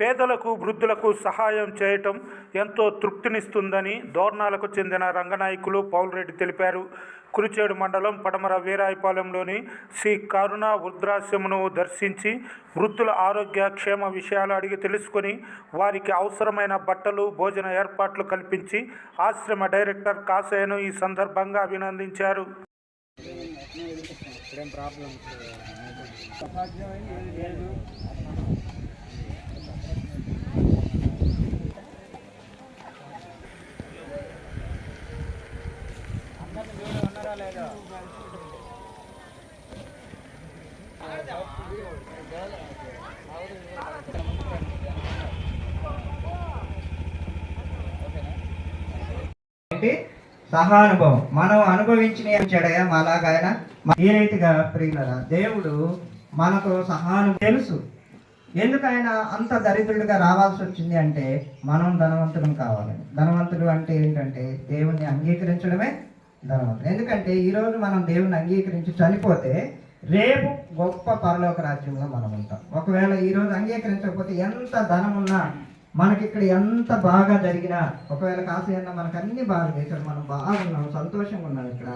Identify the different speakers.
Speaker 1: పేదలకు వృద్ధులకు సహాయం చేయటం ఎంతో తృప్తినిస్తుందని దోర్నాలకు చెందిన రంగనాయకులు పౌల్రెడ్డి తెలిపారు. కురిచేడు మండలం పడమర వీరాయపాలెంలోని శ్రీ కరుణ వృద్ధాశ్రమను దర్శించి వృద్ధుల ఆరోగ్య క్షేమ విషయాలు అడిగి తెలుసుకొని వారికి అవసరమైన బట్టలు భోజన ఏర్పాట్లు కల్పించి ఆశ్రమ డైరెక్టర్ కాసయ్యను ఈ సందర్భంగా అభినందించారు.
Speaker 2: ప్రాబ్లం?
Speaker 3: సహానుభవం. మనం అనుభవించిన చెడగా మాలాగా ఆయన ఈ రీతిగా ప్రియుల దేవుడు మనకు సహాను తెలుసు. ఎందుకు ఆయన అంత దరిద్రుడిగా రావాల్సి వచ్చింది అంటే మనం ధనవంతుడు కావాలి ధనవంతుడు అంటే ఏంటంటే దేవుణ్ణి అంగీకరించడమే ధనవంతుడు ఎందుకంటే ఈరోజు మనం దేవుని అంగీకరించి చనిపోతే రేపు గొప్ప పరలోక రాజ్యంలో మనం ఉంటాం. ఒకవేళ ఈరోజు అంగీకరించకపోతే ఎంత ధనం ఉన్నా మనకి ఇక్కడ ఎంత బాగా జరిగినా ఒకవేళ కాసేయన్నా మనకు అన్ని బాగా చేశాడు మనం బాగున్నాం సంతోషంగా ఉన్నాం ఇక్కడ.